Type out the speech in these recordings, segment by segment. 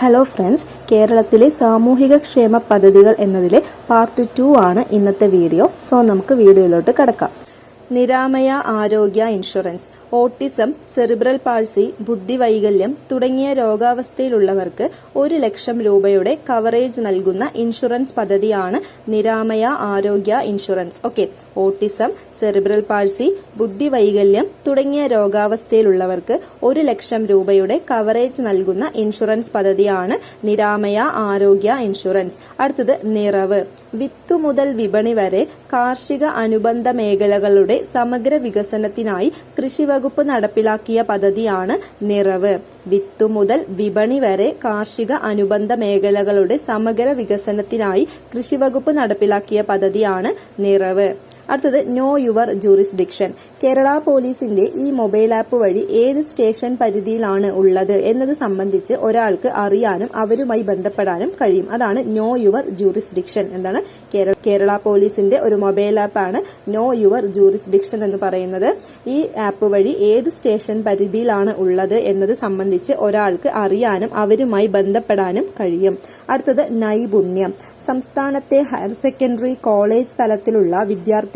Hello friends കേരളത്തിലെ സാമൂഹിക ക്ഷേമ പദ്ധതികൾ എന്നതിലെ പാർട്ട് ടു ആണ് ഇന്നത്തെ വീഡിയോ സോ നമുക്ക് വീഡിയോയിലോട്ട് കടക്കാം. നിരാമയ ആരോഗ്യ ഇൻഷുറൻസ് ഓട്ടിസം സെറിബ്രൽ പാഴ്സി ബുദ്ധിവൈകല്യം തുടങ്ങിയ രോഗാവസ്ഥയിലുള്ളവർക്ക് ഒരു ലക്ഷം രൂപയുടെ കവറേജ് നൽകുന്ന ഇൻഷുറൻസ് പദ്ധതിയാണ് നിരാമയ ആരോഗ്യ insurance. Okay. Autism cerebral palsy ബുദ്ധിവൈകല്യം തുടങ്ങിയ രോഗാവസ്ഥയിലുള്ളവർക്ക് ഒരു ലക്ഷം രൂപയുടെ കവറേജ് നൽകുന്ന ഇൻഷുറൻസ് പദ്ധതിയാണ് നിരാമയ ആരോഗ്യ ഇൻഷുറൻസ്. അടുത്തത് നിറവ്. വിത്തു മുതൽ വിപണി വരെ കാർഷിക അനുബന്ധ മേഖലകളുടെ സമഗ്ര വികസനത്തിനായി കൃഷിവകുപ്പ് നടപ്പിലാക്കിയ പദ്ധതിയാണ് നിറവ്. വിത്തു മുതൽ വിപണി വരെ കാർഷിക അനുബന്ധ മേഖലകളുടെ സമഗ്ര വികസനത്തിനായി കൃഷിവകുപ്പ് നടപ്പിലാക്കിയ പദ്ധതിയാണ് നിറവ്. അടുത്തത് നോ യുവർ ജൂറിസ്ഡിക്ഷൻ. കേരള പോലീസിന്റെ ഈ മൊബൈൽ ആപ്പ് വഴി ഏത് സ്റ്റേഷൻ പരിധിയിലാണ് ഉള്ളത് എന്നത് സംബന്ധിച്ച് ഒരാൾക്ക് അറിയാനും അവരുമായി ബന്ധപ്പെടാനും കഴിയും. അതാണ് നോ യുവർ ജൂറിസ്ഡിക്ഷൻ എന്താണ് കേരള പോലീസിന്റെ ഒരു മൊബൈൽ ആപ്പാണ് നോ യുവർ ജൂറിസ്ഡിക്ഷൻ എന്ന് പറയുന്നത്. ഈ ആപ്പ് വഴി ഏത് സ്റ്റേഷൻ പരിധിയിലാണ് ഉള്ളത് എന്നത് സംബന്ധിച്ച് ഒരാൾക്ക് അറിയാനും അവരുമായി ബന്ധപ്പെടാനും കഴിയും. അടുത്തത് നൈപുണ്യം സംസ്ഥാനത്തെ ഹയർ സെക്കൻഡറി കോളേജ് തലത്തിലുള്ള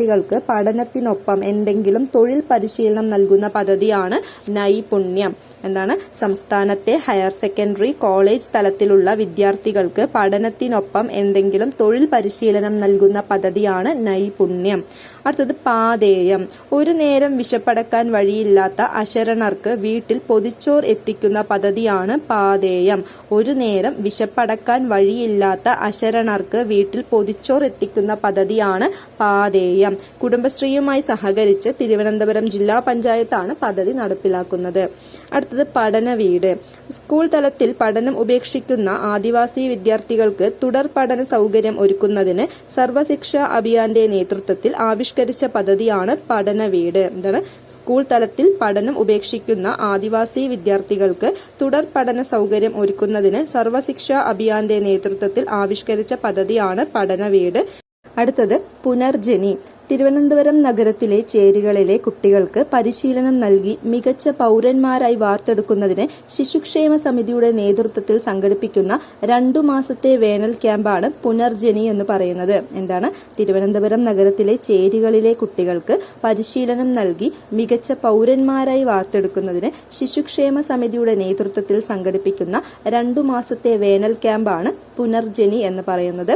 വിദ്യാർത്ഥികൾക്ക് പഠനത്തിനൊപ്പം എന്തെങ്കിലും തൊഴിൽ പരിശീലനം നൽകുന്ന പദ്ധതിയാണ് നൈപുണ്യം. എന്താണ്? സംസ്ഥാനത്തെ ഹയർ സെക്കൻഡറി കോളേജ് തലത്തിലുള്ള വിദ്യാർത്ഥികൾക്ക് പഠനത്തിനൊപ്പം എന്തെങ്കിലും തൊഴിൽ പരിശീലനം നൽകുന്ന പദ്ധതിയാണ് നൈപുണ്യം. അടുത്തത് പാതേയം. ഒരു നേരം വിശപ്പടക്കാൻ വഴിയില്ലാത്ത അശരണർക്ക് വീട്ടിൽ പൊതിച്ചോർ എത്തിക്കുന്ന പദ്ധതിയാണ് പാതേയം. ഒരു നേരം വിശപ്പടക്കാൻ വഴിയില്ലാത്ത അശരണർക്ക് വീട്ടിൽ പൊതിച്ചോർ എത്തിക്കുന്ന പദ്ധതിയാണ് പാതേയം. കുടുംബശ്രീയുമായി സഹകരിച്ച് തിരുവനന്തപുരം ജില്ലാ പഞ്ചായത്താണ് പദ്ധതി നടപ്പിലാക്കുന്നത്. അടുത്തത് പഠന വീട്. സ്കൂൾ തലത്തിൽ പഠനം ഉപേക്ഷിക്കുന്ന ആദിവാസി വിദ്യാർത്ഥികൾക്ക് തുടർ പഠന സൗകര്യം ഒരുക്കുന്നതിന് സർവശിക്ഷ അഭിയാന്റെ നേതൃത്വത്തിൽ ആവിഷ്കരിച്ച പദ്ധതിയാണ് പഠനവീട്. എന്താണ്? സ്കൂൾ തലത്തിൽ പഠനം ഉപേക്ഷിക്കുന്ന ആദിവാസി വിദ്യാർത്ഥികൾക്ക് തുടർ പഠന സൗകര്യം ഒരുക്കുന്നതിന് സർവശിക്ഷ അഭിയാന്റെ നേതൃത്വത്തിൽ ആവിഷ്കരിച്ച പദ്ധതിയാണ് പഠനവീട്. അടുത്തത് പുനർജനി. തിരുവനന്തപുരം നഗരത്തിലെ ചേരികളിലെ കുട്ടികൾക്ക് പരിശീലനം നൽകി മികച്ച പൗരന്മാരായി വാർത്തെടുക്കുന്നതിന് ശിശുക്ഷേമ സമിതിയുടെ നേതൃത്വത്തിൽ സംഘടിപ്പിക്കുന്ന രണ്ടു മാസത്തെ വേനൽ ക്യാമ്പാണ് പുനർജനി എന്ന് പറയുന്നത്. എന്താണ്? തിരുവനന്തപുരം നഗരത്തിലെ ചേരികളിലെ കുട്ടികൾക്ക് പരിശീലനം നൽകി മികച്ച പൗരന്മാരായി വാർത്തെടുക്കുന്നതിന് ശിശുക്ഷേമ സമിതിയുടെ നേതൃത്വത്തിൽ സംഘടിപ്പിക്കുന്ന രണ്ടു മാസത്തെ വേനൽ ക്യാമ്പാണ് പുനർജനി എന്ന് പറയുന്നത്.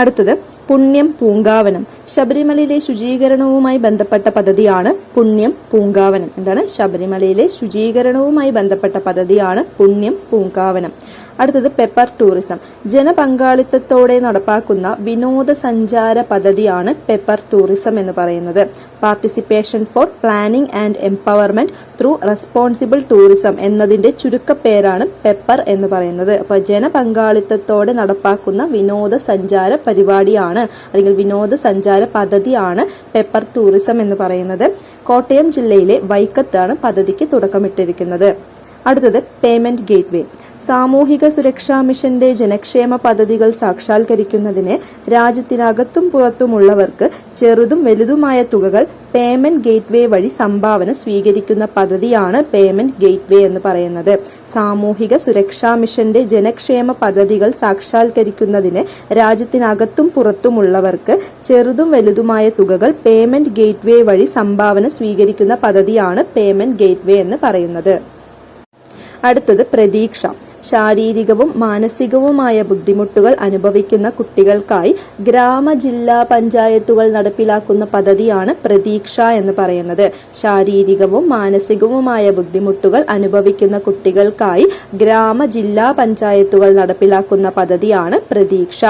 അടുത്തത് പുണ്യം പൂങ്കാവനം. ശബരിമലയിലെ ശുചീകരണവുമായി ബന്ധപ്പെട്ട പദ്ധതിയാണ് പുണ്യം പൂങ്കാവനം. എന്താണ്? ശബരിമലയിലെ ശുചീകരണവുമായി ബന്ധപ്പെട്ട പദ്ധതിയാണ് പുണ്യം പൂങ്കാവനം. അടുത്തത് പെപ്പർ ടൂറിസം ജനപങ്കാളിത്തത്തോടെ നടപ്പാക്കുന്ന വിനോദസഞ്ചാര പദ്ധതിയാണ് പെപ്പർ ടൂറിസം എന്ന് പറയുന്നത്. Participation for planning and empowerment through responsible tourism എന്നതിന്റെ ചുരുക്കപ്പേരാണ് പെപ്പർ എന്ന് പറയുന്നത്. അപ്പൊ ജനപങ്കാളിത്തത്തോടെ നടപ്പാക്കുന്ന വിനോദസഞ്ചാര പരിപാടിയാണ് അല്ലെങ്കിൽ വിനോദസഞ്ചാര പദ്ധതിയാണ് പെപ്പർ ടൂറിസം എന്ന് പറയുന്നത്. കോട്ടയം ജില്ലയിലെ വൈക്കത്താണ് പദ്ധതിക്ക് തുടക്കമിട്ടിരിക്കുന്നത്. അടുത്തത് പേയ്മെന്റ് ഗേറ്റ്വേ സാമൂഹിക സുരക്ഷാ മിഷന്റെ ജനക്ഷേമ പദ്ധതികൾ സാക്ഷാത്കരിക്കുന്നതിന് രാജ്യത്തിനകത്തും പുറത്തുമുള്ളവർക്ക് ചെറുതും വലുതുമായ തുകകൾ പേയ്മെന്റ് ഗേറ്റ്വേ വഴി സംഭാവന സ്വീകരിക്കുന്ന പദ്ധതിയാണ് പേയ്മെന്റ് ഗേറ്റ്വേ എന്ന് പറയുന്നത്. സാമൂഹിക സുരക്ഷാ മിഷന്റെ ജനക്ഷേമ പദ്ധതികൾ സാക്ഷാത്കരിക്കുന്നതിന് രാജ്യത്തിനകത്തും പുറത്തുമുള്ളവർക്ക് ചെറുതും വലുതുമായ തുകകൾ പേയ്മെന്റ് ഗേറ്റ്വേ വഴി സംഭാവന സ്വീകരിക്കുന്ന പദ്ധതിയാണ് പേയ്മെന്റ് ഗേറ്റ്വേ എന്ന് പറയുന്നത്. അടുത്തത് പ്രതീക്ഷ. ശാരീരികവും മാനസികവുമായ ബുദ്ധിമുട്ടുകൾ അനുഭവിക്കുന്ന കുട്ടികൾക്കായി ഗ്രാമ ജില്ലാ പഞ്ചായത്തുകൾ നടപ്പിലാക്കുന്ന പദ്ധതിയാണ് പ്രതീക്ഷ എന്ന് പറയുന്നത്. ശാരീരികവും മാനസികവുമായ ബുദ്ധിമുട്ടുകൾ അനുഭവിക്കുന്ന കുട്ടികൾക്കായി ഗ്രാമ ജില്ലാ പഞ്ചായത്തുകൾ നടപ്പിലാക്കുന്ന പദ്ധതിയാണ് പ്രതീക്ഷ.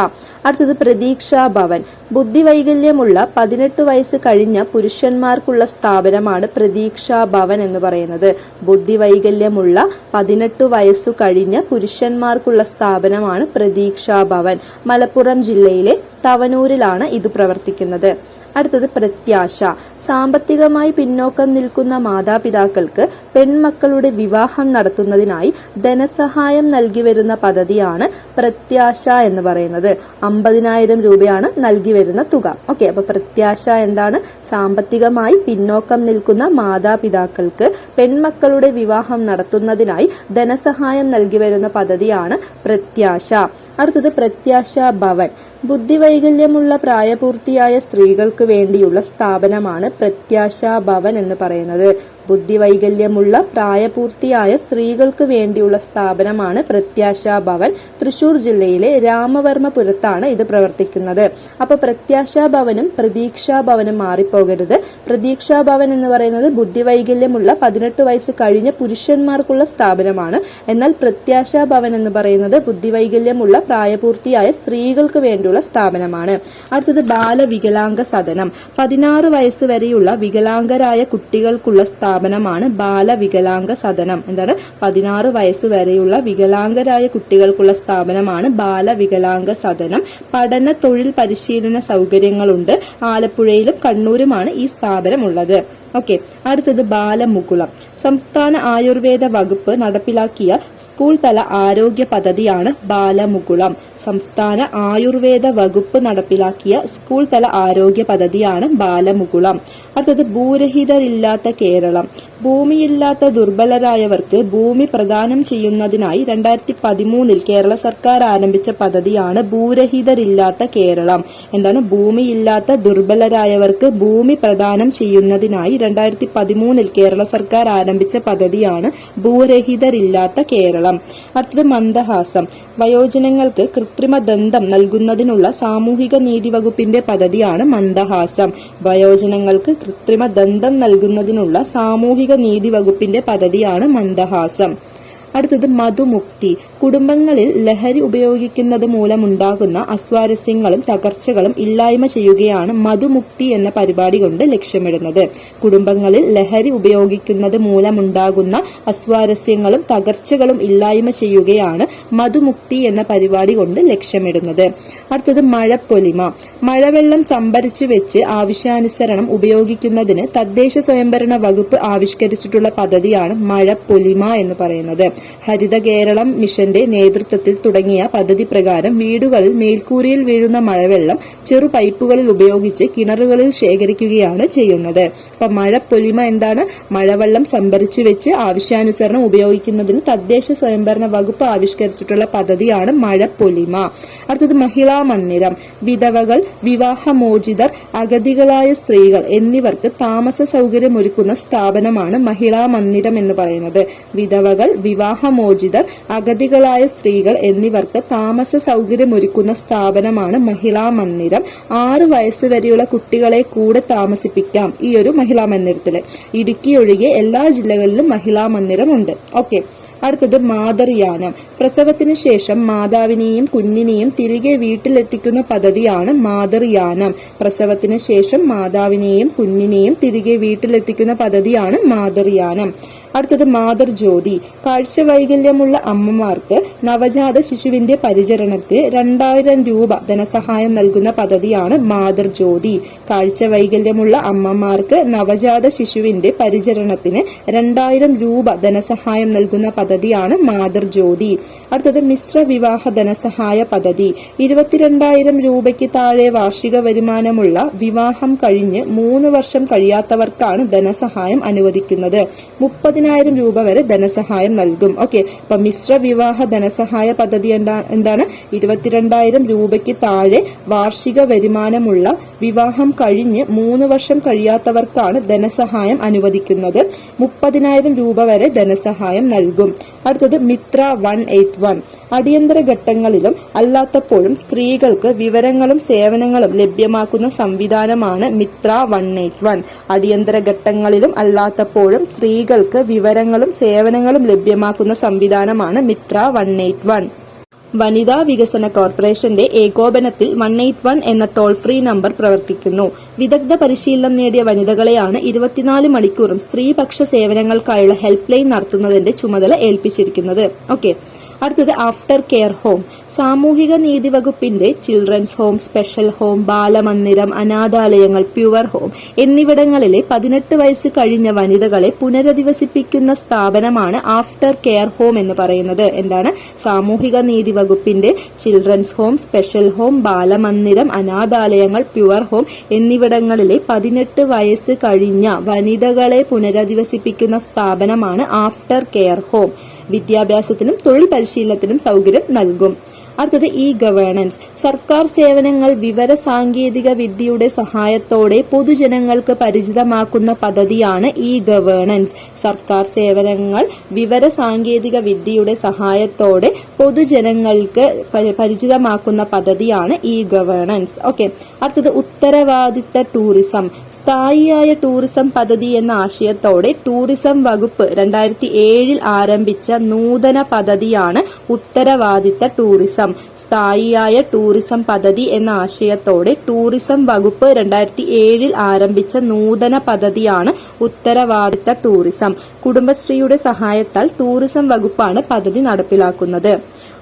അടുത്തത് പ്രതീക്ഷാ ഭവൻ. ബുദ്ധിവൈകല്യമുള്ള പതിനെട്ട് വയസ്സ് കഴിഞ്ഞ പുരുഷന്മാർക്കുള്ള സ്ഥാപനമാണ് പ്രതീക്ഷാ ഭവൻ എന്ന് പറയുന്നത്. ബുദ്ധിവൈകല്യമുള്ള പതിനെട്ട് വയസ്സു കഴിഞ്ഞ പുരുഷന്മാർക്കുള്ള സ്ഥാപനമാണ് പ്രതീക്ഷാ ഭവൻ. മലപ്പുറം ജില്ലയിലെ തവനൂരിലാണ് ഇത് പ്രവർത്തിക്കുന്നത്. അടുത്തത് പ്രത്യാശ. സാമ്പത്തികമായി പിന്നോക്കം നിൽക്കുന്ന മാതാപിതാക്കൾക്ക് പെൺമക്കളുടെ വിവാഹം നടത്തുന്നതിനായി ധനസഹായം നൽകി വരുന്ന പദ്ധതിയാണ് പ്രത്യാശ എന്ന് പറയുന്നത്. അമ്പതിനായിരം രൂപയാണ് നൽകി വരുന്ന തുക. ഓക്കെ അപ്പൊ പ്രത്യാശ എന്താണ്? സാമ്പത്തികമായി പിന്നോക്കം നിൽക്കുന്ന മാതാപിതാക്കൾക്ക് പെൺമക്കളുടെ വിവാഹം നടത്തുന്നതിനായി ധനസഹായം നൽകി വരുന്ന പദ്ധതിയാണ് പ്രത്യാശ. അടുത്തത് പ്രത്യാശ ഭവൻ. ബുദ്ധിവൈകല്യമുള്ള പ്രായപൂർത്തിയായ സ്ത്രീകൾക്ക് വേണ്ടിയുള്ള സ്ഥാപനമാണ് പ്രത്യാശാ ഭവൻ എന്ന് പറയുന്നത്. ബുദ്ധിവൈകല്യമുള്ള പ്രായപൂർത്തിയായ സ്ത്രീകൾക്ക് വേണ്ടിയുള്ള സ്ഥാപനമാണ് പ്രത്യാശ ഭവൻ. തൃശൂർ ജില്ലയിലെ രാമവർമ്മപുരത്താണ് ഇത് പ്രവർത്തിക്കുന്നത്. അപ്പൊ പ്രത്യാശ ഭവനും പ്രതീക്ഷാ ഭവനും മാറിപ്പോകരുത്. പ്രതീക്ഷാ ഭവൻ എന്ന് പറയുന്നത് ബുദ്ധിവൈകല്യമുള്ള പതിനെട്ട് വയസ്സ് കഴിഞ്ഞ പുരുഷന്മാർക്കുള്ള സ്ഥാപനമാണ്. എന്നാൽ പ്രത്യാശ ഭവൻ എന്ന് പറയുന്നത് ബുദ്ധിവൈകല്യമുള്ള പ്രായപൂർത്തിയായ സ്ത്രീകൾക്ക് വേണ്ടിയുള്ള സ്ഥാപനമാണ്. അടുത്തത് ബാലവികലാംഗ സദനം. പതിനാറ് വയസ്സ് വരെയുള്ള വികലാംഗരായ കുട്ടികൾക്കുള്ള സ്ഥാപനമാണ് ബാലവികലാംഗ സദനം. എന്താണ്? പതിനാറ് വയസ്സ് വരെയുള്ള വികലാംഗരായ കുട്ടികൾക്കുള്ള സ്ഥാപനമാണ് ബാലവികലാംഗ സദനം. പഠന തൊഴിൽ പരിശീലന സൗകര്യങ്ങളുണ്ട്. ആലപ്പുഴയിലും കണ്ണൂരുമാണ് ഈ സ്ഥാപനം ഉള്ളത് ഓക്കെ. അടുത്തത് ബാലമുകുളം. സംസ്ഥാന ആയുർവേദ വകുപ്പ് നടപ്പിലാക്കിയ സ്കൂൾ തല ആരോഗ്യ പദ്ധതിയാണ് ബാലമുകുളം. സംസ്ഥാന ആയുർവേദ വകുപ്പ് നടപ്പിലാക്കിയ സ്കൂൾ തല ആരോഗ്യ പദ്ധതിയാണ് ബാലമുകുളം. അടുത്തത് ഭൂരഹിതരില്ലാത്ത കേരളം. ഭൂമിയില്ലാത്ത ദുർബലരായവർക്ക് ഭൂമി പ്രദാനം ചെയ്യുന്നതിനായി രണ്ടായിരത്തി പതിമൂന്നിൽ കേരള സർക്കാർ ആരംഭിച്ച പദ്ധതിയാണ് ഭൂരഹിതരില്ലാത്ത കേരളം. എന്താണ്? ഭൂമിയില്ലാത്ത ദുർബലരായവർക്ക് ഭൂമി പ്രദാനം ചെയ്യുന്നതിനായി രണ്ടായിരത്തി പതിമൂന്നിൽ കേരള സർക്കാർ ആരംഭിച്ച പദ്ധതിയാണ് ഭൂരഹിതരില്ലാത്ത കേരളം. അടുത്തത് മന്ദഹാസം. വയോജനങ്ങൾക്ക് കൃത്രിമ ദന്തം നൽകുന്നതിനുള്ള സാമൂഹിക നീതി വകുപ്പിന്റെ പദ്ധതിയാണ് മന്ദഹാസം. വയോജനങ്ങൾക്ക് കൃത്രിമ ദന്തം നൽകുന്നതിനുള്ള സാമൂഹിക നീതി വകുപ്പിന്റെ പദ്ധതിയാണ് മന്ദഹാസം. അടുത്തത് മധുമുക്തി. കുടുംബങ്ങളിൽ ലഹരി ഉപയോഗിക്കുന്നത് മൂലമുണ്ടാകുന്ന അസ്വാരസ്യങ്ങളും തകർച്ചകളും ഇല്ലായ്മ ചെയ്യുകയാണ് മധുമുക്തി എന്ന പരിപാടി കൊണ്ട് ലക്ഷ്യമിടുന്നത്. കുടുംബങ്ങളിൽ ലഹരി ഉപയോഗിക്കുന്നത് മൂലമുണ്ടാകുന്ന അസ്വാരസ്യങ്ങളും തകർച്ചകളും ഇല്ലായ്മ ചെയ്യുകയാണ് മധുമുക്തി എന്ന പരിപാടി കൊണ്ട് ലക്ഷ്യമിടുന്നത്. അടുത്തത് മഴപ്പൊലിമ. മഴവെള്ളം സംഭരിച്ചു വെച്ച് ആവശ്യാനുസരണം ഉപയോഗിക്കുന്നതിന് തദ്ദേശ സ്വയംഭരണ വകുപ്പ് ആവിഷ്കരിച്ചിട്ടുള്ള പദ്ധതിയാണ് മഴപ്പൊലിമ എന്ന് പറയുന്നത്. ഹരിത കേരളം മിഷന്റെ നേതൃത്വത്തിൽ തുടങ്ങിയ പദ്ധതി പ്രകാരം വീടുകളിൽ മേൽക്കൂരയിൽ വീഴുന്ന മഴവെള്ളം ചെറു പൈപ്പുകളിൽ ഉപയോഗിച്ച് കിണറുകളിൽ ശേഖരിക്കുകയാണ് ചെയ്യുന്നത്. അപ്പൊ മഴപ്പൊലിമ എന്താണ്? മഴവെള്ളം സംഭരിച്ചു വെച്ച് ആവശ്യാനുസരണം ഉപയോഗിക്കുന്നതിന് തദ്ദേശ സ്വയംഭരണ വകുപ്പ് ആവിഷ്കരിച്ചിട്ടുള്ള പദ്ധതിയാണ് മഴപ്പൊലിമ അടുത്തത് മഹിളാ മന്ദിരം. വിധവകൾ വിവാഹമോചിതർ അഗതികളായ സ്ത്രീകൾ എന്നിവർക്ക് താമസ സൗകര്യം ഒരുക്കുന്ന സ്ഥാപനമാണ് മഹിളാ മന്ദിരം എന്ന് പറയുന്നത്. വിധവകൾ വിവാഹമോചിതർ അഗതികളായ സ്ത്രീകൾ എന്നിവർക്ക് താമസ സൗകര്യമൊരുക്കുന്ന സ്ഥാപനമാണ് മഹിളാ മന്ദിരം. ആറു വയസ്സ് വരെയുള്ള കുട്ടികളെ കൂടെ താമസിപ്പിക്കാം. ഈ ഒരു മഹിളാ മന്ദിരത്തിൽ. ഇടുക്കി ഒഴികെ എല്ലാ ജില്ലകളിലും മഹിളാ മന്ദിരം ഉണ്ട്. ഓക്കെ. അടുത്തത് മാതൃയാനം പ്രസവത്തിന് ശേഷം മാതാവിനെയും കുഞ്ഞിനെയും തിരികെ വീട്ടിലെത്തിക്കുന്ന പദ്ധതിയാണ് മാതൃയാനം പ്രസവത്തിന് ശേഷം മാതാവിനെയും കുഞ്ഞിനെയും തിരികെ വീട്ടിലെത്തിക്കുന്ന പദ്ധതിയാണ് മാതൃയാനം അടുത്തത് മാതൃജ്യോതി. കാഴ്ച വൈകല്യമുള്ള അമ്മമാർക്ക് നവജാത ശിശുവിന്റെ പരിചരണത്തിന് രണ്ടായിരം രൂപ ധനസഹായം നൽകുന്ന പദ്ധതിയാണ് മാതൃജ്യോതി. കാഴ്ച വൈകല്യമുള്ള അമ്മമാർക്ക് നവജാത ശിശുവിന്റെ പരിചരണത്തിന് രണ്ടായിരം രൂപ ധനസഹായം നൽകുന്ന പദ്ധതിയാണ് മാതൃജ്യോതി. അടുത്തത് മിശ്ര വിവാഹ ധനസഹായ പദ്ധതി. ഇരുപത്തിരണ്ടായിരം രൂപയ്ക്ക് താഴെ വാർഷിക വരുമാനമുള്ള വിവാഹം കഴിഞ്ഞ് മൂന്ന് വർഷം കഴിയാത്തവർക്കാണ് ധനസഹായം അനുവദിക്കുന്നത്. മുപ്പതിനായിരം രൂപ വരെ ധനസഹായം നൽകും. ഓക്കെ അപ്പൊ മിശ്ര വിവാഹ ധനസഹായ പദ്ധതി എന്താണ്? ഇരുപത്തിരണ്ടായിരം രൂപയ്ക്ക് താഴെ വാർഷിക വരുമാനമുള്ള വിവാഹം കഴിഞ്ഞ് മൂന്ന് വർഷം കഴിയാത്തവർക്കാണ് ധനസഹായം അനുവദിക്കുന്നത്. മുപ്പതിനായിരം രൂപ വരെ ധനസഹായം നൽകും. അടുത്തത് മിത്ര വൺ എയ്റ്റ് വൺ. അടിയന്തര ഘട്ടങ്ങളിലും അല്ലാത്തപ്പോഴും സ്ത്രീകൾക്ക് വിവരങ്ങളും സേവനങ്ങളും ലഭ്യമാക്കുന്ന സംവിധാനമാണ് മിത്ര വൺ എയ്റ്റ് വൺ. അടിയന്തര ഘട്ടങ്ങളിലും അല്ലാത്തപ്പോഴും സ്ത്രീകൾക്ക് വിവരങ്ങളും സേവനങ്ങളും ലഭ്യമാക്കുന്ന സംവിധാനമാണ് മിത്ര വൺ എയ്റ്റ് വൺ. വനിതാ വികസന കോർപ്പറേഷന്റെ ഏകോപനത്തിൽ വൺ എയ്റ്റ് വൺ എന്ന ടോൾ ഫ്രീ നമ്പർ പ്രവർത്തിക്കുന്നു. വിദഗ്ധ പരിശീലനം നേടിയ വനിതകളെയാണ് ഇരുപത്തിനാല് മണിക്കൂറും സ്ത്രീപക്ഷ സേവനങ്ങൾക്കായുള്ള ഹെൽപ്പ് ലൈൻ നടത്തുന്നതിന്റെ ചുമതല ഏൽപ്പിച്ചിരിക്കുന്നത്. ഓക്കെ. അടുത്തത് ആഫ്റ്റർ കെയർ ഹോം സാമൂഹിക നീതി വകുപ്പിന്റെ ചിൽഡ്രൻസ് ഹോം സ്പെഷ്യൽ ഹോം ബാലമന്ദിരം അനാഥാലയങ്ങൾ പ്യുവർ ഹോം എന്നിവിടങ്ങളിലെ പതിനെട്ട് വയസ്സ് കഴിഞ്ഞ വനിതകളെ പുനരധിവസിപ്പിക്കുന്ന സ്ഥാപനമാണ് ആഫ്റ്റർ കെയർ ഹോം എന്ന് പറയുന്നത്. എന്താണ്? സാമൂഹിക നീതി വകുപ്പിന്റെ ചിൽഡ്രൻസ് ഹോം സ്പെഷ്യൽ ഹോം ബാലമന്ദിരം അനാഥാലയങ്ങൾ പ്യുവർ ഹോം എന്നിവിടങ്ങളിലെ പതിനെട്ട് വയസ്സ് കഴിഞ്ഞ വനിതകളെ പുനരധിവസിപ്പിക്കുന്ന സ്ഥാപനമാണ് ആഫ്റ്റർ കെയർ ഹോം വിദ്യാഭ്യാസത്തിനും തൊഴിൽ പരിശീലനത്തിനും സൗകര്യം നൽകും. അടുത്തത് ഇ ഗവേണൻസ് സർക്കാർ സേവനങ്ങൾ വിവര സാങ്കേതിക വിദ്യയുടെ സഹായത്തോടെ പൊതുജനങ്ങൾക്ക് പരിചിതമാക്കുന്ന പദ്ധതിയാണ് ഇ ഗവേണൻസ് സർക്കാർ സേവനങ്ങൾ വിവര സാങ്കേതിക വിദ്യയുടെ സഹായത്തോടെ പൊതുജനങ്ങൾക്ക് പരിചിതമാക്കുന്ന പദ്ധതിയാണ് ഇ ഗവേണൻസ് ഓക്കെ അടുത്തത് ഉത്തരവാദിത്ത ടൂറിസം സ്ഥായിയായ ടൂറിസം പദ്ധതി എന്ന ആശയത്തോടെ ടൂറിസം വകുപ്പ് രണ്ടായിരത്തി ഏഴിൽ ആരംഭിച്ച നൂതന പദ്ധതിയാണ് ഉത്തരവാദിത്ത ടൂറിസം സ്ഥായിയായ ടൂറിസം പദ്ധതി എന്ന ആശയത്തോടെ ടൂറിസം വകുപ്പ് രണ്ടായിരത്തി ഏഴിൽ ആരംഭിച്ച നൂതന പദ്ധതിയാണ് ഉത്തരവാദിത്ത ടൂറിസം. കുടുംബശ്രീയുടെ സഹായത്താൽ ടൂറിസം വകുപ്പാണ് പദ്ധതി നടപ്പിലാക്കുന്നത്.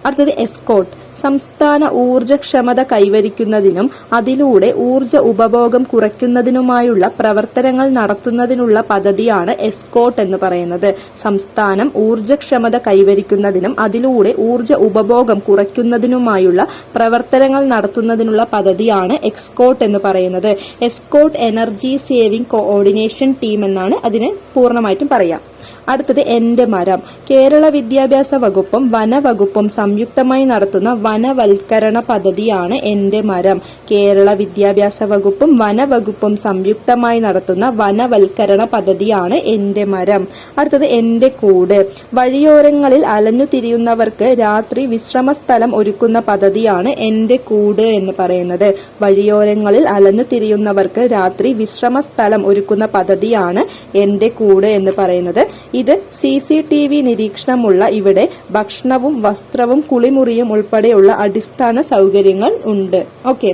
അടുത്തത് എസ്കോട്ട്. സംസ്ഥാന ഊർജക്ഷമത കൈവരിക്കുന്നതിനും അതിലൂടെ ഊർജ ഉപഭോഗം കുറയ്ക്കുന്നതിനുമായുള്ള പ്രവർത്തനങ്ങൾ നടത്തുന്നതിനുള്ള പദ്ധതിയാണ് എസ്കോട്ട് എന്ന് പറയുന്നത്. സംസ്ഥാനം ഊർജക്ഷമത കൈവരിക്കുന്നതിനും അതിലൂടെ ഊർജ ഉപഭോഗം കുറയ്ക്കുന്നതിനുമായുള്ള പ്രവർത്തനങ്ങൾ നടത്തുന്നതിനുള്ള പദ്ധതിയാണ് എക്സ്കോട്ട് എന്ന് പറയുന്നത്. ESCOT energy saving coordination team എന്നാണ് അതിന് പൂർണമായിട്ടും പറയാം. അടുത്തത് എന്റെ മരം. കേരള വിദ്യാഭ്യാസ വകുപ്പും വനവകുപ്പും സംയുക്തമായി നടത്തുന്ന വനവൽക്കരണ പദ്ധതിയാണ് എന്റെ മരം. കേരള വിദ്യാഭ്യാസ വകുപ്പും വനവകുപ്പും സംയുക്തമായി നടത്തുന്ന വനവൽക്കരണ പദ്ധതിയാണ് എന്റെ മരം. അടുത്തത് എന്റെ കൂട്. വഴിയോരങ്ങളിൽ അലഞ്ഞു തിരിയുന്നവർക്ക് രാത്രി വിശ്രമ സ്ഥലം ഒരുക്കുന്ന പദ്ധതിയാണ് എന്റെ കൂട് എന്ന് പറയുന്നത്. വഴിയോരങ്ങളിൽ അലഞ്ഞു തിരിയുന്നവർക്ക് രാത്രി വിശ്രമ സ്ഥലം ഒരുക്കുന്ന പദ്ധതിയാണ് എന്റെ കൂട് എന്ന് പറയുന്നത്. ഇത് സി സി ടി വി നിരീക്ഷണമുള്ള ഇവിടെ ഭക്ഷണവും വസ്ത്രവും കുളിമുറിയും ഉൾപ്പെടെയുള്ള അടിസ്ഥാന സൗകര്യങ്ങൾ ഉണ്ട്. ഓക്കെ.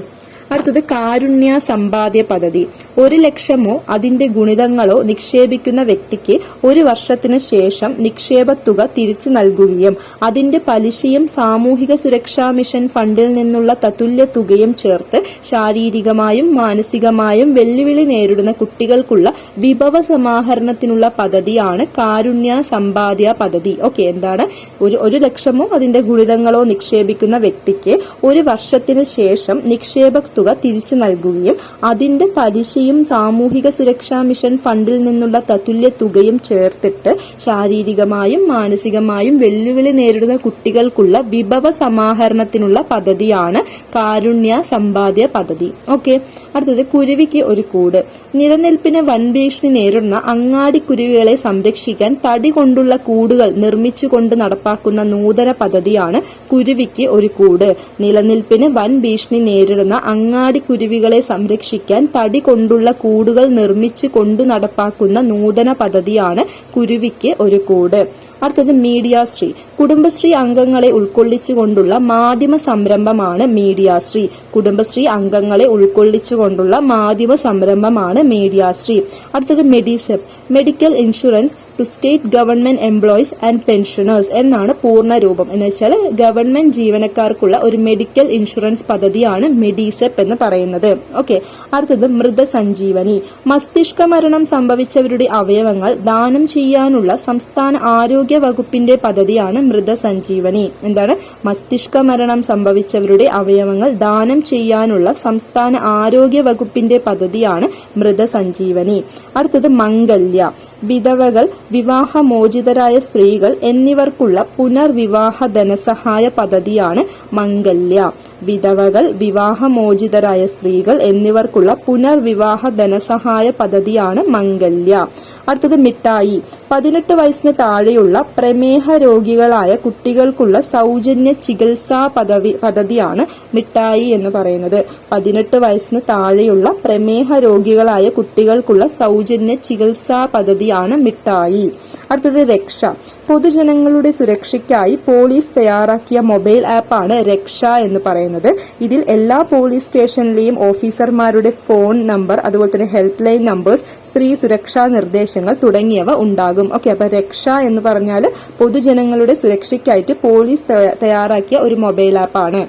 അടുത്തത് കാരുണ്യ സമ്പാദ്യ പദ്ധതി. ഒരു ലക്ഷമോ അതിന്റെ ഗുണിതങ്ങളോ നിക്ഷേപിക്കുന്ന വ്യക്തിക്ക് ഒരു വർഷത്തിന് ശേഷം നിക്ഷേപത്തുക തിരിച്ചു നൽകുകയും അതിന്റെ പലിശയും സാമൂഹിക സുരക്ഷാ മിഷൻ ഫണ്ടിൽ നിന്നുള്ള തത്തുല്യ തുകയും ചേർത്ത് ശാരീരികമായും മാനസികമായും വെല്ലുവിളി നേരിടുന്ന കുട്ടികൾക്കുള്ള വിഭവ സമാഹരണത്തിനുള്ള പദ്ധതിയാണ് കാരുണ്യ സമ്പാദ്യ പദ്ധതി. ഓക്കെ എന്താണ്? ഒരു ഒരു ലക്ഷമോ അതിന്റെ ഗുണിതങ്ങളോ നിക്ഷേപിക്കുന്ന വ്യക്തിക്ക് ഒരു വർഷത്തിന് ശേഷം നിക്ഷേപ തുക തിരിച്ചു നൽകുകയും അതിന്റെ പലിശയും സാമൂഹിക സുരക്ഷാ മിഷൻ ഫണ്ടിൽ നിന്നുള്ള തത്തുല്യ തുകയും ചേർത്തിട്ട് ശാരീരികമായും മാനസികമായും വെല്ലുവിളി നേരിടുന്ന കുട്ടികൾക്കുള്ള വിഭവ സമാഹരണത്തിനുള്ള പദ്ധതിയാണ് കാരുണ്യ സമ്പാദ്യ പദ്ധതി. ഓക്കെ. അടുത്തത് കുരുവിക്ക് ഒരു കൂട്. നിലനിൽപ്പിന് വൻഭീഷണി നേരിടുന്ന അങ്ങാടി കുരുവികളെ സംരക്ഷിക്കാൻ തടി കൊണ്ടുള്ള കൂടുകൾ നിർമ്മിച്ചുകൊണ്ട് നടപ്പാക്കുന്ന നൂതന പദ്ധതിയാണ് കുരുവിക്ക് ഒരു കൂട്. നിലനിൽപ്പിന് വൻ ഭീഷണി നേരിടുന്ന അങ്ങാടി കുരുവികളെ സംരക്ഷിക്കാൻ തടി കൊണ്ടുള്ള കൂടുകൾ നിർമ്മിച്ച് കൊണ്ടു നടപ്പാക്കുന്ന നൂതന പദ്ധതിയാണ് കുരുവിക്ക് ഒരു കൂട്. അടുത്തത് മീഡിയ മീഡിയാശ്രീ. കുടുംബശ്രീ അംഗങ്ങളെ ഉൾക്കൊള്ളിച്ചുകൊണ്ടുള്ള മാധ്യമ സംരംഭമാണ് മീഡിയാശ്രീ. കുടുംബശ്രീ അംഗങ്ങളെ ഉൾക്കൊള്ളിച്ചുകൊണ്ടുള്ള മാധ്യമ സംരംഭമാണ് മീഡിയാശ്രീ. അടുത്തത് MEDISEP medical insurance to state government employees and pensioners എന്നാണ് പൂർണ രൂപം എന്ന് വെച്ചാൽ ഗവൺമെന്റ് ജീവനക്കാർക്കുള്ള ഒരു മെഡിക്കൽ ഇൻഷുറൻസ് പദ്ധതിയാണ് മെഡിസെപ്പ് എന്ന് പറയുന്നത്. ഓക്കെ. അടുത്തത് മൃതസഞ്ജീവനി. മസ്തിഷ്ക മരണം സംഭവിച്ചവരുടെ അവയവങ്ങൾ ദാനം ചെയ്യാനുള്ള സംസ്ഥാന ആരോഗ്യ വകുപ്പിന്റെ പദ്ധതിയാണ് മൃതസഞ്ജീവനി. എന്താണ്? മസ്തിഷ്ക മരണം സംഭവിച്ചവരുടെ അവയവങ്ങൾ ദാനം ചെയ്യാനുള്ള സംസ്ഥാന ആരോഗ്യ വകുപ്പിന്റെ പദ്ധതിയാണ് മൃതസഞ്ജീവനി. അടുത്തത് മംഗല്യ. വിധവകൾ വിവാഹമോചിതരായ സ്ത്രീകൾ എന്നിവർക്കുള്ള പുനർവിവാഹ ധനസഹായ പദ്ധതിയാണ് മംഗല്യ. വിധവകൾ വിവാഹമോചിതരായ സ്ത്രീകൾ എന്നിവർക്കുള്ള പുനർവിവാഹ ധനസഹായ പദ്ധതിയാണ് മംഗല്യ. അടുത്തത് മിഠായി. പതിനെട്ട് വയസ്സിന് താഴെയുള്ള പ്രമേഹ രോഗികളായ കുട്ടികൾക്കുള്ള സൗജന്യ ചികിത്സാ പദവി പദ്ധതിയാണ് മിഠായി എന്ന് പറയുന്നത്. പതിനെട്ട് വയസ്സിന് താഴെയുള്ള പ്രമേഹ രോഗികളായ കുട്ടികൾക്കുള്ള സൗജന്യ ചികിത്സാ പദ്ധതിയാണ് മിഠായി. അടുത്തത് രക്ഷ. പൊതുജനങ്ങളുടെ സുരക്ഷയ്ക്കായി പോലീസ് തയ്യാറാക്കിയ മൊബൈൽ ആപ്പാണ് രക്ഷ എന്ന് പറയുന്നത്. ഇതിൽ എല്ലാ പോലീസ് സ്റ്റേഷനിലെയും ഓഫീസർമാരുടെ ഫോൺ നമ്പർ അതുപോലെ തന്നെ ഹെൽപ്പ് ലൈൻ നമ്പേഴ്സ് സ്ത്രീ സുരക്ഷാ നിർദ്ദേശങ്ങൾ തുടങ്ങിയവ ഉണ്ടാകും. നൽകും ഓക്കെ അപ്പൊ രക്ഷ എന്ന് പറഞ്ഞാൽ പൊതുജനങ്ങളുടെ സുരക്ഷയ്ക്കായിട്ട് പോലീസ് തയ്യാറാക്കിയ ഒരു മൊബൈൽ ആപ്പാണ്.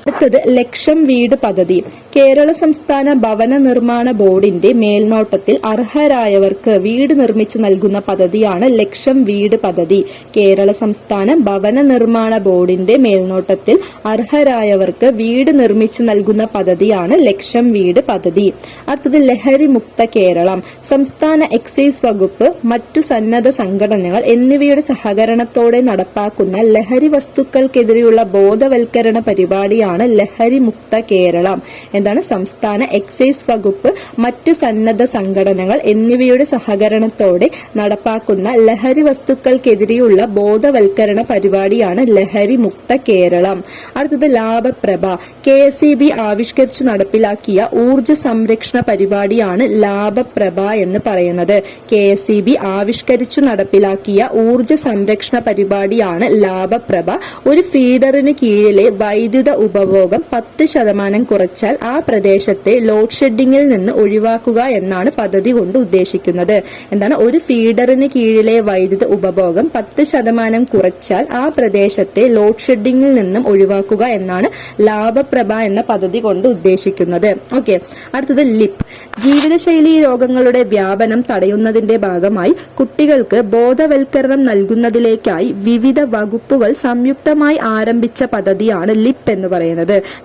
അടുത്തത് ലക്ഷം വീട് പദ്ധതി. കേരള സംസ്ഥാന ഭവന നിർമ്മാണ ബോർഡിന്റെ മേൽനോട്ടത്തിൽ അർഹരായവർക്ക് വീട് നിർമ്മിച്ചു നൽകുന്ന പദ്ധതിയാണ് ലക്ഷം വീട് പദ്ധതി. കേരള സംസ്ഥാന ഭവന നിർമ്മാണ ബോർഡിന്റെ മേൽനോട്ടത്തിൽ അർഹരായവർക്ക് വീട് നിർമ്മിച്ചു നൽകുന്ന പദ്ധതിയാണ് ലക്ഷം വീട് പദ്ധതി. അടുത്തത് ലഹരി മുക്ത കേരളം. സംസ്ഥാന എക്സൈസ് വകുപ്പ് മറ്റു സന്നദ്ധ സംഘടനകൾ എന്നിവയുടെ സഹകരണത്തോടെ നടപ്പാക്കുന്ന ലഹരി വസ്തുക്കൾക്കെതിരെയുള്ള ബോധവൽക്കരണ പരിപാടിയാണ് ലഹരി മുക്ത കേരളം. എന്താണ്? സംസ്ഥാന എക്സൈസ് വകുപ്പ് മറ്റ് സന്നദ്ധ സംഘടനകൾ എന്നിവയുടെ സഹകരണത്തോടെ നടപ്പാക്കുന്ന ലഹരി വസ്തുക്കൾക്കെതിരെയുള്ള ബോധവൽക്കരണ പരിപാടിയാണ് ലഹരി മുക്ത കേരളം. അടുത്തത് Labhaprabha. K S E B ആവിഷ്കരിച്ചു നടപ്പിലാക്കിയ ഊർജ സംരക്ഷണ പരിപാടിയാണ് ലാഭപ്രഭ എന്ന് പറയുന്നത്. കെ എസ് ഇ ബി ആവിഷ്കരിച്ചു നടപ്പിലാക്കിയ ഊർജ സംരക്ഷണ പരിപാടിയാണ് ലാഭപ്രഭ. ഒരു ഫീഡറിന് കീഴിലെ വൈദ്യുത ഉപഭോഗം പത്ത് ശതമാനം കുറച്ചാൽ ആ പ്രദേശത്തെ ലോഡ് ഷെഡിങ്ങിൽ നിന്ന് ഒഴിവാക്കുക എന്നാണ് പദ്ധതി കൊണ്ട് ഉദ്ദേശിക്കുന്നത്. എന്താണ്? ഒരു ഫീഡറിന് കീഴിലെ വൈദ്യുത ഉപഭോഗം പത്ത് ശതമാനം കുറച്ചാൽ ആ പ്രദേശത്തെ ലോഡ് ഷെഡിങ്ങിൽ നിന്നും ഒഴിവാക്കുക എന്നാണ് ലാഭപ്രഭ എന്ന പദ്ധതി കൊണ്ട് ഉദ്ദേശിക്കുന്നത്. ഓക്കെ. അടുത്തത് ലിപ്. ജീവിതശൈലി രോഗങ്ങളുടെ വ്യാപനം തടയുന്നതിന്റെ ഭാഗമായി കുട്ടികൾക്ക് ബോധവൽക്കരണം നൽകുന്നതിലേക്കായി വിവിധ വകുപ്പുകൾ സംയുക്തമായി ആരംഭിച്ച പദ്ധതിയാണ് ലിപ് എന്ന് പറയുന്നത്.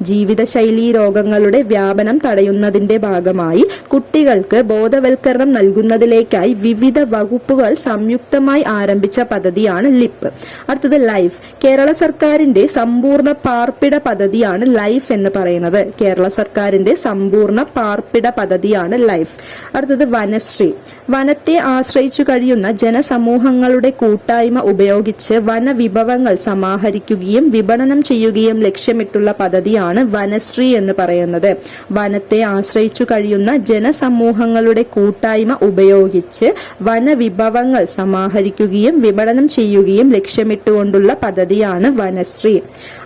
ജീവിതശൈലി രോഗങ്ങളുടെ വ്യാപനം തടയുന്നതിന്റെ ഭാഗമായി കുട്ടികൾക്ക് ബോധവൽക്കരണം നൽകുന്നതിലേക്കായി വിവിധ വകുപ്പുകൾ സംയുക്തമായി ആരംഭിച്ച പദ്ധതിയാണ് ലിപ്പ് അടുത്തത് ലൈഫ്. കേരള സർക്കാരിന്റെ സമ്പൂർണ പാർപ്പിട പദ്ധതിയാണ് ലൈഫ് എന്ന് പറയുന്നത്. കേരള സർക്കാരിന്റെ സമ്പൂർണ പാർപ്പിട പദ്ധതിയാണ് ലൈഫ്. അടുത്തത് വനശ്രീ. വനത്തെ ആശ്രയിച്ചു കഴിയുന്ന ജനസമൂഹങ്ങളുടെ കൂട്ടായ്മ ഉപയോഗിച്ച് വനവിഭവങ്ങൾ സമാഹരിക്കുകയും വിപണനം ചെയ്യുകയും ലക്ഷ്യമിട്ടുള്ള പദ്ധതിയാണ് വനശ്രീ എന്ന് പറയുന്നത്. വനത്തെ ആശ്രയിച്ചു കഴിയുന്ന ജനസമൂഹങ്ങളുടെ കൂട്ടായ്മ ഉപയോഗിച്ച് വനവിഭവങ്ങൾ സമാഹരിക്കുകയും വിപണനം ചെയ്യുകയും ലക്ഷ്യമിട്ടുകൊണ്ടുള്ള പദ്ധതിയാണ് വനശ്രീ.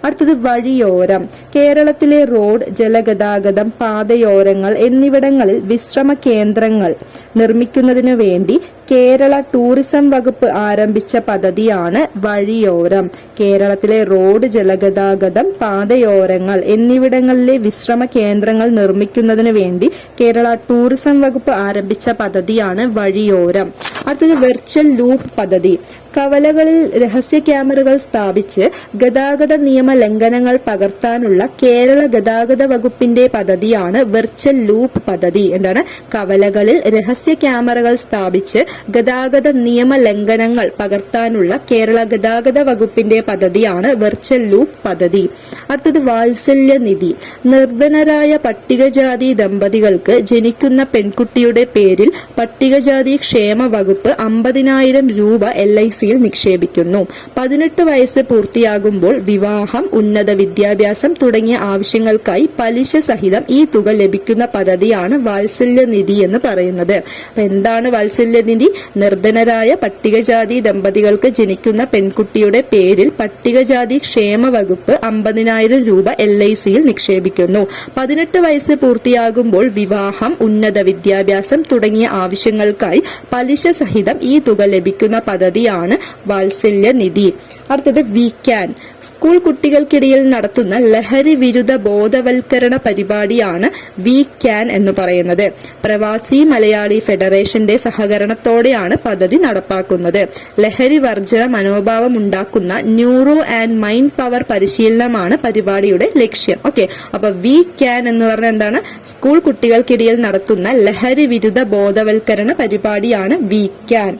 അടുത്തത് വഴിയോരം. കേരളത്തിലെ റോഡ് ജലഗതാഗതം പാതയോരങ്ങൾ എന്നിവിടങ്ങളിൽ വിശ്രമ കേന്ദ്രങ്ങൾ നിർമ്മിക്കുന്നതിനു വേണ്ടി കേരള ടൂറിസം വകുപ്പ് ആരംഭിച്ച പദ്ധതിയാണ് വഴിയോരം. കേരളത്തിലെ റോഡ് ജലഗതാഗതം പാതയോരങ്ങൾ എന്നിവിടങ്ങളിലെ വിശ്രമ കേന്ദ്രങ്ങൾ നിർമ്മിക്കുന്നതിന് വേണ്ടി കേരള ടൂറിസം വകുപ്പ് ആരംഭിച്ച പദ്ധതിയാണ് വഴിയോരം. അടുത്തത് വെർച്വൽ ലൂപ്പ് പദ്ധതി. കവലകളിൽ രഹസ്യ ക്യാമറകൾ സ്ഥാപിച്ച് ഗതാഗത നിയമ ലംഘനങ്ങൾ പകർത്താനുള്ള കേരള ഗതാഗത വകുപ്പിന്റെ പദ്ധതിയാണ് വെർച്വൽ ലൂപ്പ് പദ്ധതി. എന്താണ്? കവലകളിൽ രഹസ്യ ക്യാമറകൾ സ്ഥാപിച്ച് ഗതാഗത നിയമ ലംഘനങ്ങൾ പകർത്താനുള്ള കേരള ഗതാഗത വകുപ്പിന്റെ പദ്ധതിയാണ് വെർച്വൽ ലൂപ്പ് പദ്ധതി. അടുത്തത് വാത്സല്യ നിധി. നിർധനരായ പട്ടികജാതി ദമ്പതികൾക്ക് ജനിക്കുന്ന പെൺകുട്ടിയുടെ പേരിൽ പട്ടികജാതി ക്ഷേമ വകുപ്പ് അമ്പതിനായിരം രൂപ എൽ ഐ സിയിൽ നിക്ഷേപിക്കുന്നു. പതിനെട്ട് വയസ്സ് പൂർത്തിയാകുമ്പോൾ വിവാഹം ഉന്നത വിദ്യാഭ്യാസം തുടങ്ങിയ ആവശ്യങ്ങൾക്കായി പലിശ സഹിതം ഈ തുക ലഭിക്കുന്ന പദ്ധതിയാണ് വാത്സല്യ നിധി എന്ന് പറയുന്നത്. അപ്പൊ എന്താണ് വാത്സല്യ നിധി നിർധനരായ പട്ടികജാതി ദമ്പതികൾക്ക് ജനിക്കുന്ന പെൺകുട്ടിയുടെ പേരിൽ പട്ടികജാതി ക്ഷേമ വകുപ്പ് അമ്പതിനായിരം രൂപ എൽ ഐ സിയിൽ നിക്ഷേപിക്കുന്നു. പതിനെട്ട് വയസ്സ് പൂർത്തിയാകുമ്പോൾ വിവാഹം ഉന്നത വിദ്യാഭ്യാസം തുടങ്ങിയ ആവശ്യങ്ങൾക്കായി പലിശ സഹിതം ഈ തുക ലഭിക്കുന്ന പദ്ധതിയാണ് വാത്സല്യ നിധി. അടുത്തത് വി ക്യാൻ. സ്കൂൾ കുട്ടികൾക്കിടയിൽ നടത്തുന്ന ലഹരി വിരുദ്ധ ബോധവൽക്കരണ പരിപാടിയാണ് വി ക്യാൻ എന്ന് പറയുന്നത്. പ്രവാസി മലയാളി ഫെഡറേഷന്റെ സഹകരണത്തോടെയാണ് പദ്ധതി നടപ്പാക്കുന്നത്. ലഹരി വർജന മനോഭാവം ഉണ്ടാക്കുന്ന ന്യൂറോ ആൻഡ് മൈൻഡ് പവർ പരിശീലനമാണ് പരിപാടിയുടെ ലക്ഷ്യം. ഓക്കെ. അപ്പൊ വി ക്യാൻ എന്ന് പറഞ്ഞാൽ എന്താണ്? സ്കൂൾ കുട്ടികൾക്കിടയിൽ നടത്തുന്ന ലഹരി വിരുദ്ധ ബോധവൽക്കരണ പരിപാടിയാണ് വി ക്യാൻ.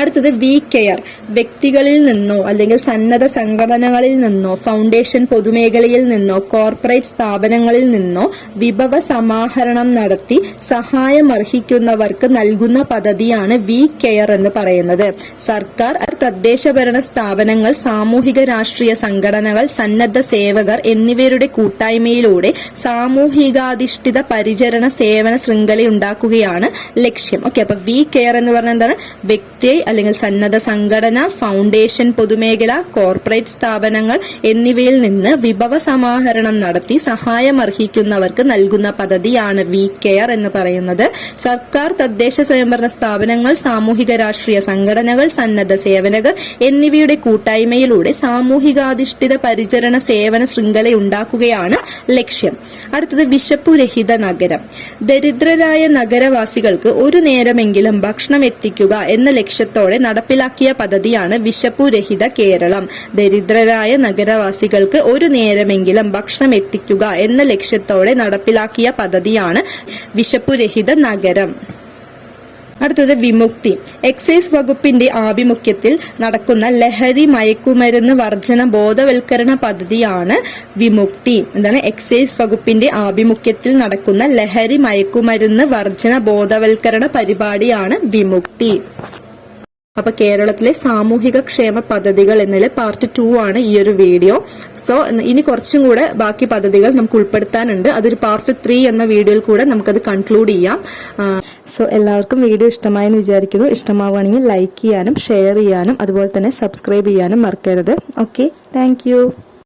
അടുത്തത് വി കെയർ. വ്യക്തികളിൽ നിന്നോ അല്ലെങ്കിൽ സന്നദ്ധ സംഘടനകളിൽ നിന്നോ ഫൗണ്ടേഷൻ പൊതുമേഖലയിൽ നിന്നോ കോർപ്പറേറ്റ് സ്ഥാപനങ്ങളിൽ നിന്നോ വിഭവ സമാഹരണം നടത്തി സഹായം അർഹിക്കുന്നവർക്ക് നൽകുന്ന പദ്ധതിയാണ് വി കെയർ എന്ന് പറയുന്നത്. സർക്കാർ തദ്ദേശ ഭരണ സ്ഥാപനങ്ങൾ സാമൂഹിക രാഷ്ട്രീയ സംഘടനകൾ സന്നദ്ധ സേവകർ എന്നിവരുടെ കൂട്ടായ്മയിലൂടെ സാമൂഹികാധിഷ്ഠിത പരിചരണ സേവന ശൃംഖലയുണ്ടാക്കുകയാണ് ലക്ഷ്യം. ഓക്കെ അപ്പൊ വി കെയർ എന്ന് പറഞ്ഞാൽ എന്താണ്? വ്യക്തിയെ അല്ലെങ്കിൽ സന്നദ്ധ സംഘടന ഫൗണ്ടേഷൻ പൊതുമേഖല കോർപ്പറേറ്റ് സ്ഥാപനങ്ങൾ എന്നിവയിൽ നിന്ന് വിഭവ സമാഹരണം നടത്തി സഹായം അർഹിക്കുന്നവർക്ക് നൽകുന്ന പദ്ധതിയാണ് വി കെയർ എന്ന് പറയുന്നത്. സർക്കാർ തദ്ദേശ സ്വയംഭരണ സ്ഥാപനങ്ങൾ സാമൂഹിക രാഷ്ട്രീയ സംഘടനകൾ സന്നദ്ധ സേവനകൾ എന്നിവയുടെ കൂട്ടായ്മയിലൂടെ സാമൂഹികാധിഷ്ഠിത പരിചരണ സേവന ശൃംഖലയുണ്ടാക്കുകയാണ് ലക്ഷ്യം. അടുത്തത് വിശപ്പുരഹിത നഗരം. ദരിദ്രരായ നഗരവാസികൾക്ക് ഒരു നേരമെങ്കിലും ഭക്ഷണം എത്തിക്കുക എന്ന ലക്ഷ്യത്തോടെ നടപ്പിലാക്കിയ പദ്ധതിയാണ് വിശപ്പുരഹിത കേരളം. ദരിദ്രരായ നഗരവാസികൾക്ക് ഒരു നേരമെങ്കിലും ഭക്ഷണം എത്തിക്കുക എന്ന ലക്ഷ്യത്തോടെ നടപ്പിലാക്കിയ പദ്ധതിയാണ് വിശപ്പുരഹിത നഗരം. അടുത്തത് വിമുക്തി. എക്സൈസ് വകുപ്പിന്റെ ആഭിമുഖ്യത്തിൽ നടക്കുന്ന ലഹരി മയക്കുമരുന്ന് വർജന ബോധവൽക്കരണ പദ്ധതിയാണ് വിമുക്തി. എന്താണ്? എക്സൈസ് വകുപ്പിന്റെ ആഭിമുഖ്യത്തിൽ നടക്കുന്ന ലഹരി മയക്കുമരുന്ന് വർജന ബോധവൽക്കരണ പരിപാടിയാണ് വിമുക്തി. അപ്പൊ കേരളത്തിലെ സാമൂഹിക ക്ഷേമ പദ്ധതികൾ എന്നതിൽ പാർട്ട് ടു ആണ് ഈ ഒരു വീഡിയോ സോ ഇനി കുറച്ചും കൂടെ ബാക്കി പദ്ധതികൾ നമുക്ക് ഉൾപ്പെടുത്താനുണ്ട്. അതൊരു പാർട്ട് ത്രീ എന്ന വീഡിയോയിൽ കൂടെ നമുക്കത് കൺക്ലൂഡ് ചെയ്യാം. സോ എല്ലാവർക്കും വീഡിയോ ഇഷ്ടമായെന്ന് വിചാരിക്കുന്നു. ഇഷ്ടമാവുകയാണെങ്കിൽ ലൈക്ക് ചെയ്യാനും ഷെയർ ചെയ്യാനും അതുപോലെ തന്നെ സബ്സ്ക്രൈബ് ചെയ്യാനും മറക്കരുത്. Okay thank